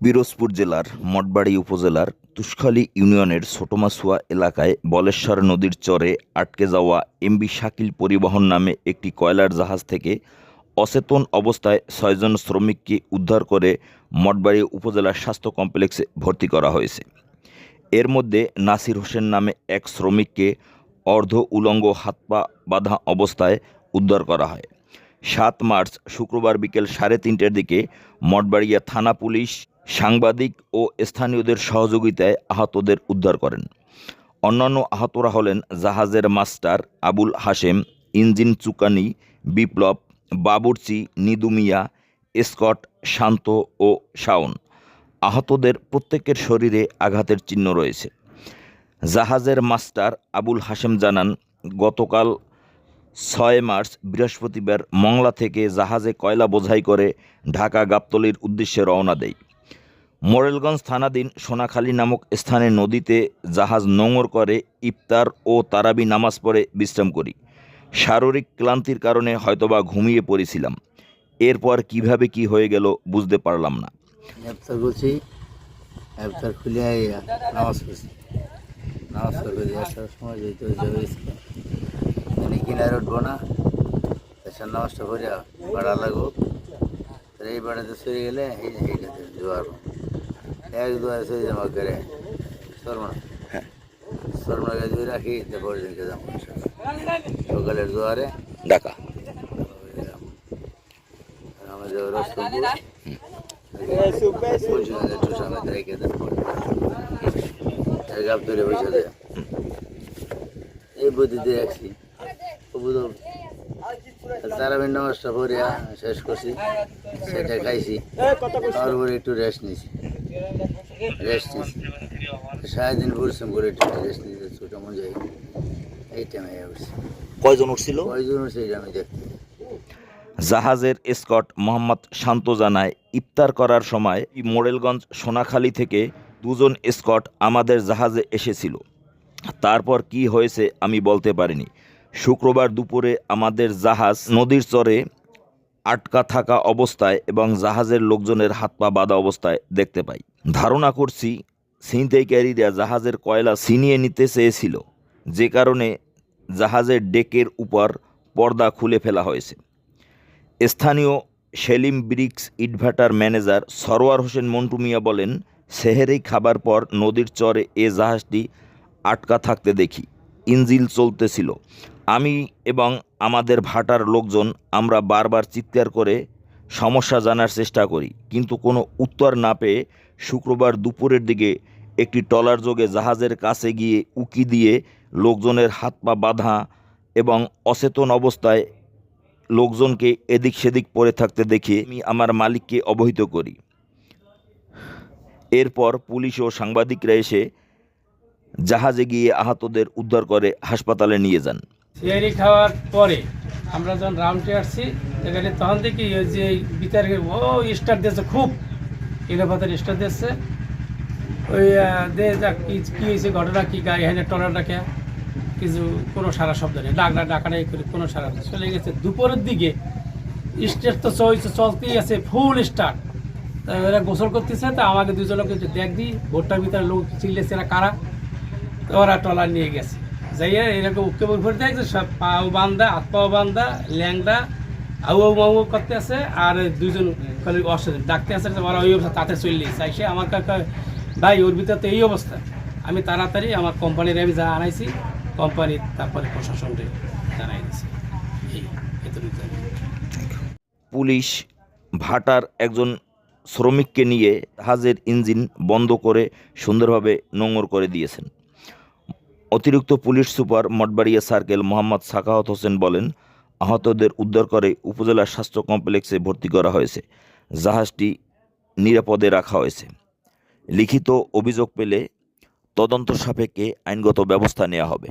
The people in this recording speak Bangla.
পিরোজপুর জেলার মঠবাড়ি উপজেলার তুষখালী ইউনিয়নের ছোটমাছুয়া এলাকায় বলেশ্বর নদীর চরে আটকে যাওয়া এমবি শাকিল পরিবহন নামে একটি কয়লার জাহাজ থেকে অচেতন অবস্থায় ছয়জন শ্রমিককে উদ্ধার করে মঠবাড়ি উপজেলার স্বাস্থ্য কমপ্লেক্সে ভর্তি করা হয়েছে। এর মধ্যে নাসির হোসেন নামে এক শ্রমিককে অর্ধ উলঙ্গ হাত পা বাঁধা অবস্থায় উদ্ধার করা হয়। সাত মার্চ শুক্রবার বিকেল সাড়ে তিনটের দিকে মঠবাড়িয়া থানা পুলিশ সাংবাদিক ও স্থানীয়দের সহযোগিতায় আহতদের উদ্ধার করেন। অন্যান্য আহতরা হলেন জাহাজের মাস্টার আবুল হাশেম, ইঞ্জিন চুকানি, বিপ্লব, বাবুর্চি নিদুমিয়া স্কট, শান্ত ও শাওন। আহতদের প্রত্যেকের শরীরে আঘাতের চিহ্ন রয়েছে। জাহাজের মাস্টার আবুল হাশেম জানান, গতকাল ছয় মার্চ বৃহস্পতিবার মংলা থেকে জাহাজে কয়লা বোঝাই করে ঢাকা গাবতলির উদ্দেশ্যে রওনা দেয়। মোরেলগঞ্জ থানাধীন সোনাখালী নামক স্থানে নদীতে জাহাজ নোঙর করে, ইফতার ও তারাবি নামাজ পড়ে বিশ্রাম করি। শারীরিক ক্লান্তির কারণে হয়তোবা ঘুমিয়ে পড়েছিলাম। এরপর কীভাবে কি হয়ে গেল বুঝতে পারলাম না। ইফতার করছি নামাজ আসার সময় যাবে মানে উঠবো না নামাজটা লাগবো এই ভাড়াতে সরে গেলে এই জোয়ার এক দুয়ারে সরে জমা করে শর্মা। শর্মা গাছ রাখি তারপর দিনকে যাব সকালের জোয়ারে ঢাকা। আমাদের রসপুর পর্যন্ত একটু সামনে রেখে দেন গাপ ধরে বসে দেয় এই বুদ্ধিতে রাখছি তারাবিন শেষ করছি। সেটা খাইছি। তারপরে একটু রেস্ট নিয়েছি রেস্ট নিয়েছি সারাদিন পরিশ্রম করে একটু রেস্ট নিয়েছি ছোটো যাই এই টাইমে উঠছি কয়জন উঠছিল? কয়জন সেই আমি দেখতে। জাহাজের স্কট মোহাম্মদ শান্ত জানায় ইফতার করার সময় মোরেলগঞ্জ সোনাখালী থেকে দুজন স্কট আমাদের জাহাজে এসেছিল। তারপর কি হয়েছে আমি বলতে পারিনি। শুক্রবার দুপুরে আমাদের জাহাজ নদীর চরে আটকা থাকা অবস্থায় এবং জাহাজের লোকজনের হাত পা বাঁধা অবস্থায় দেখতে পাই। ধারণা করছি ছিনতাইকারীরা জাহাজের কয়লা ছিনিয়ে নিতে চেয়েছিল, যে কারণে জাহাজের ডেকের উপর পর্দা খুলে ফেলা হয়েছে। স্থানীয় সেলিম ব্রিক্স ইটভাটার ম্যানেজার সরোয়ার হোসেন মন্টু মিয়া বলেন, সেহেরি খাবার পর নদীর চরে এ জাহাজটি আটকা থাকতে দেখি। ইঞ্জিল চলতেছিল। আমি এবং আমাদের ভাটার লোকজন আমরা বারবার চিৎকার করে সমস্যা জানার চেষ্টা করি। কিন্তু কোনো উত্তর না পেয়ে শুক্রবার দুপুরের দিকে একটি ট্রলার যোগে জাহাজের কাছে গিয়ে উকি দিয়ে লোকজনের হাত পা বাঁধা এবং অচেতন অবস্থায় লোকজনকে এদিক সেদিক পড়ে থাকতে দেখে আমি আমার মালিককে অবহিত করি। এরপর পুলিশ ও সাংবাদিকরা এসে জাহাজে গিয়ে আহতদের উদ্ধার করে হাসপাতালে নিয়ে যান। সিয়ারি খাওয়ার পরে আমরা যখন রাউন্ডে আসছি, এখানে তখন দেখি ওই যে বিচারে ও স্টার দিয়েছে খুব। ইলেভাতার স্টার দিয়েছে। ওই দে কি হয়েছে, ঘটনা কী গাড়ি এখানে টলার রাখে কিছু, কোনো সারা শব্দ নেই। ডাকনা ডাকাডাকি করে কোনো সারা নেই। চলে গেছে। দুপুরের দিকে স্টার তো চলছে, চলতেই আছে, ফুল স্টার। এরা গোসল করতেছে, তা আমাকে দুজনকে দেখ দিই ভোটটার ভিতরে লোক চিল্লেছে এরা কারা? ওরা টলার নিয়ে গেছে। যাইয়া এরকম উকে উপর দেখছে সব পাও বান্ধা হাত পাও বান্ধা ল্যাংদা আউ আউ করতে আছে, আর দুজন খালি অসুবিধা ডাকতে আছে ওরা ওই অবস্থা, তাতে চললে। চাইছে আমার কাকা, ভাই, ওর ভিতরে এই অবস্থা। আমি তাড়াতাড়ি আমার কোম্পানির আমি যা আনাইছি, কোম্পানি তারপরে প্রশাসনকে জানাই জানি। পুলিশ ভাটার একজন শ্রমিককে নিয়ে জাহাজের ইঞ্জিন বন্ধ করে সুন্দরভাবে নোঙর করে দিয়েছেন। অতিরিক্ত police super Mathbaria circle Mohammad Sakhawat Hossain বলেন, আহতদের উদ্ধার করে উপজেলা স্বাস্থ্য কমপ্লেক্সে ভর্তি করা হয়েছে। জাহাজটি নিরাপদে রাখা হয়েছে। লিখিত অভিযোগ পেলে তদন্ত সাপেক্ষে আইনগত ব্যবস্থা নেওয়া হবে।